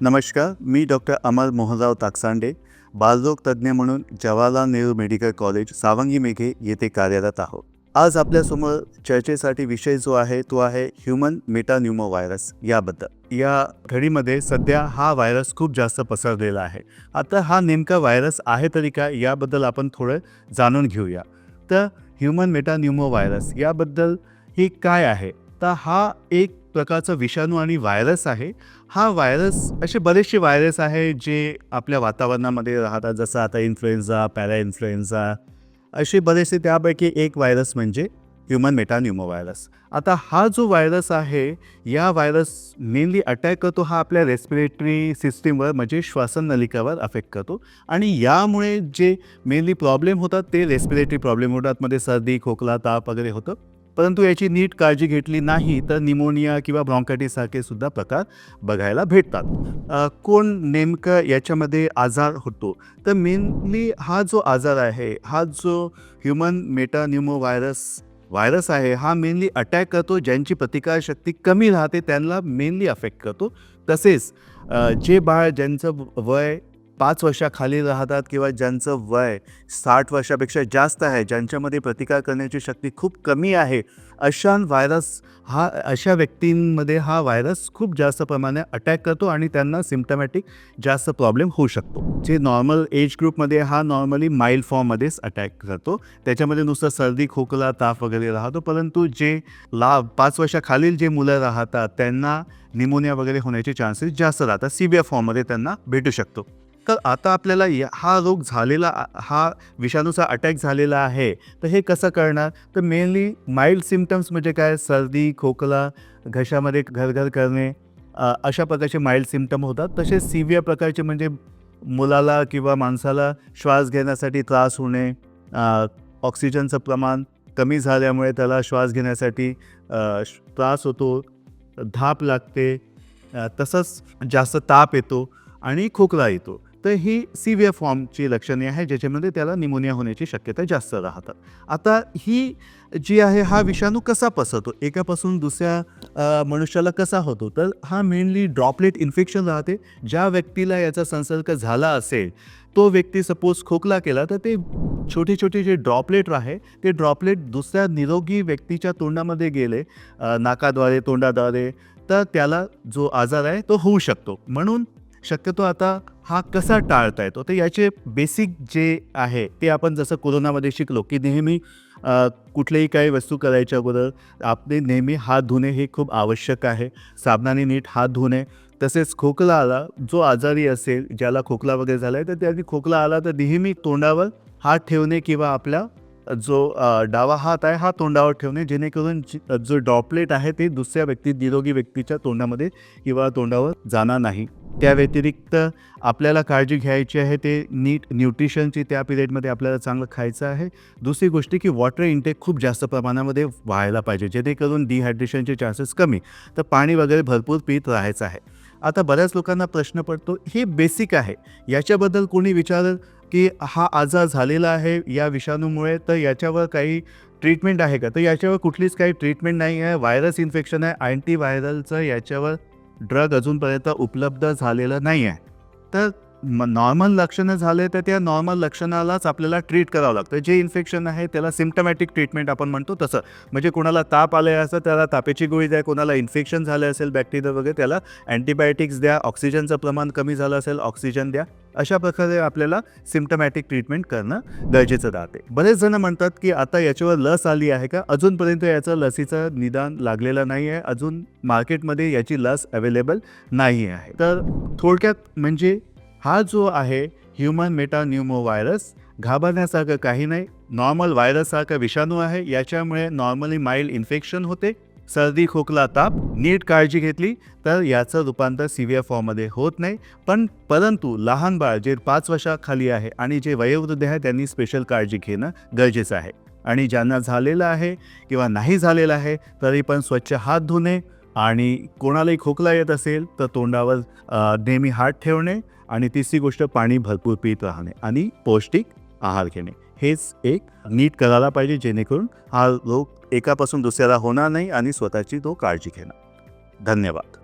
नमस्कार मी डॉक्टर अमर मोहनराव ताकसांडे बालरोग तज्ज्ञ म्हणून जवाहरलाल नेहरू मेडिकल कॉलेज सावंगी मेघे येथे कार्यरत आहोत. आज आपल्यासमोर चर्चेसाठी विषय जो आहे तो आहे ह्युमन मेटान्युमो व्हायरस याबद्दल. या घडीमध्ये सध्या हा व्हायरस खूप जास्त पसरलेला आहे. आता हा नेमका व्हायरस आहे तरी काय याबद्दल आपण थोडं जाणून घेऊया. तर ह्युमन मेटान्युमो व्हायरस याबद्दल ही काय आहे? तर हा एक प्रकारचा विषाणू आणि व्हायरस आहे. हा व्हायरस असे बरेचसे व्हायरस आहे जे आपल्या वातावरणामध्ये राहतात. जसं आता इन्फ्लुएन्झा पॅरा इन्फ्लुएन्झा असे बरेचसे त्यापैकी एक व्हायरस म्हणजे ह्युमन मेटान्युमो व्हायरस आता हा जो व्हायरस आहे या व्हायरस मेनली अटॅक करतो हा आपल्या रेस्पिरेटरी सिस्टीमवर म्हणजे श्वासन नलिकावर अफेक्ट करतो. आणि यामुळे जे मेनली प्रॉब्लेम होतात ते रेस्पिरेटरी प्रॉब्लेम होतात. मध्ये सर्दी खोकला ताप वगैरे होतं. परंतु याची नीट काळजी घेतली नाही तर निमोनिया किंवा ब्रॉन्कायटिससारखे सुद्धा प्रकार बघायला भेटतात. कोण नेमकं याच्यामध्ये आजार होतो? तर मेनली हा जो आजार आहे हा जो ह्युमन मेटान्युमो व्हायरस व्हायरस आहे हा मेनली अटॅक करतो ज्यांची प्रतिकारशक्ती कमी राहते त्यांना मेनली अफेक्ट करतो. तसेच जे बाळ ज्यांचं वय पाच वर्षाखाली राहतात किंवा ज्यांचं वय साठ वर्षापेक्षा जास्त आहे ज्यांच्यामध्ये प्रतिकार करण्याची शक्ती खूप कमी आहे अशा व्हायरस हा अशा व्यक्तींमध्ये हा व्हायरस खूप जास्त प्रमाणात अटॅक करतो आणि त्यांना सिमटमॅटिक जास्त प्रॉब्लेम होऊ शकतो. जे नॉर्मल एज ग्रुपमध्ये हा नॉर्मली माइल्ड फॉर्ममध्येच अटॅक करतो. त्याच्यामध्ये नुसतं सर्दी खोकला ताप वगैरे राहतो. परंतु जे ला पाच वर्षाखालील जे मुलं राहतात त्यांना निमोनिया वगैरे होण्याचे चान्सेस जास्त राहतात. सिवियर फॉर्ममध्ये त्यांना भेटू शकतो. तर आता आपल्याला या- हा रोग झालेला हा विषाणूचा अटॅक झालेला आहे. तर हे कसं करणार? तर मेनली माइल्ड सिमटम्स म्हणजे काय? सर्दी खोकला घशामध्ये घरघर करणे अशा प्रकारचे माइल्ड सिमटम होतात. तसेच सिव्हिअर प्रकारचे म्हणजे मुलाला किंवा माणसाला श्वास घेण्यासाठी त्रास होणे ऑक्सिजनचं प्रमाण कमी झाल्यामुळे त्याला श्वास घेण्यासाठी त्रास होतो धाप लागते तसंच जास्त ताप येतो आणि खोकला येतो. तर ही सिव्हिअर फॉर्मची लक्षणे आहे ज्याच्यामध्ये त्याला निमोनिया होण्याची शक्यता जास्त राहतात. आता ही जी आहे हा विषाणू कसा पसरतो? एकापासून दुसऱ्या मनुष्याला कसा होतो? तर हा मेनली ड्रॉपलेट इन्फेक्शन राहते. ज्या व्यक्तीला याचा संसर्ग झाला असेल तो व्यक्ती सपोज खोकला केला तर ते छोटे छोटे जे ड्रॉपलेट आहे ते ड्रॉपलेट दुसऱ्या निरोगी व्यक्तीच्या तोंडामध्ये गेले नाकाद्वारे तोंडाद्वारे तर त्याला जो आजार आहे तो होऊ शकतो. म्हणून शक्यतो आता हा कसा टाळता येतो तर याचे बेसिक जे आहे ते आपण जसं कोरोनामध्ये शिकलो की नेहमी कुठल्याही काही वस्तू करायच्या अगोदर आपले नेहमी हात धुणे हे खूप आवश्यक आहे. साबणाने नीट हात धुणे. तसेच खोकला आला जो आजारी असेल ज्याला खोकला वगैरे झाला आहे तर त्यांनी खोकला आला तर नेहमी तोंडावर हात ठेवणे किंवा आपला जो डावा हात आहे हा तोंडावर ठेवणे जेणेकरून जो ड्रॉपलेट आहे ते दुसऱ्या व्यक्ती निरोगी व्यक्तीच्या तोंडामध्ये किंवा तोंडावर जाणार नाही. त्या व्यतिरिक्त आपल्याला काळजी घ्यायची आहे ते नीट न्यूट्रिशनची त्या पिरियडमध्ये आपल्याला चांगलं खायचं आहे. दुसरी गोष्ट की वॉटर इंटेक खूप जास्त प्रमाणामध्ये व्हायला पाहिजे जेणेकरून डिहायड्रेशनचे चान्सेस कमी. तर पाणी वगैरे भरपूर पित राहायचं आहे. आता बऱ्याच लोकांना प्रश्न पडतो हे बेसिक आहे. याच्याबद्दल कोणी विचारलं की हा आजार झालेला आहे या विषाणूमुळे तर याच्यावर काही ट्रीटमेंट आहे का? तर याच्यावर कुठलीच काही ट्रीटमेंट नाही आहे. व्हायरस इन्फेक्शन आहे अँटीव्हायरलचं याच्यावर ड्रग अजूनपर्यंत उपलब्ध झालेलं नाही आहे तर नॉर्मल लक्षणं झाले तर त्या नॉर्मल लक्षणालाच आपल्याला ट्रीट करावं लागतं. जे इन्फेक्शन आहे त्याला सिम्टमॅटिक ट्रीटमेंट आपण म्हणतो तसं. म्हणजे कोणाला ताप आले असं त्याला तापेची गोळी द्या कोणाला इन्फेक्शन झालं असेल बॅक्टेरिया वगैरे त्याला अँटीबायोटिक्स द्या ऑक्सिजनचं प्रमाण कमी झालं असेल ऑक्सिजन द्या. अशा प्रकारे आपल्याला सिम्टमॅटिक ट्रीटमेंट करणं गरजेचं राहते. बरेच जण म्हणतात की आता याच्यावर लस आली आहे का? अजूनपर्यंत याचं लसीचं निदान लागलेलं नाही आहे. अजून मार्केटमध्ये याची लस अवेलेबल नाही आहे. तर थोडक्यात म्हणजे हा जो आहे ह्युमन मेटान्युमो व्हायरस घाबरण्यासारखं काही नाही. नॉर्मल व्हायरससारखा विषाणू आहे. याच्यामुळे नॉर्मली माइल्ड इन्फेक्शन होते. सर्दी खोकला ताप नीट काळजी घेतली तर याचं रूपांतर सिव्हिअर फॉर्ममध्ये होत नाही. पण परंतु लहान बाळ जे पाच वर्षाखाली आहे आणि जे वयोवृद्ध आहे त्यांनी स्पेशल काळजी घेणं गरजेचं आहे. आणि ज्यांना झालेलं आहे किंवा नाही झालेलं आहे तरी पण स्वच्छ हात धुणे आणि कोणालाही खोकला येत असेल तर तोंडावर नेहमी हात ठेवणे. आणि तिसरी गोष्ट पाणी भरपूर पित राहणे आणि पौष्टिक आहार घेणे. हेच एक नीट करायला पाहिजे जेणेकरून हा रोग एकापासून दुसऱ्याला होणार नाही आणि स्वतःची तो काळजी घेणार. धन्यवाद.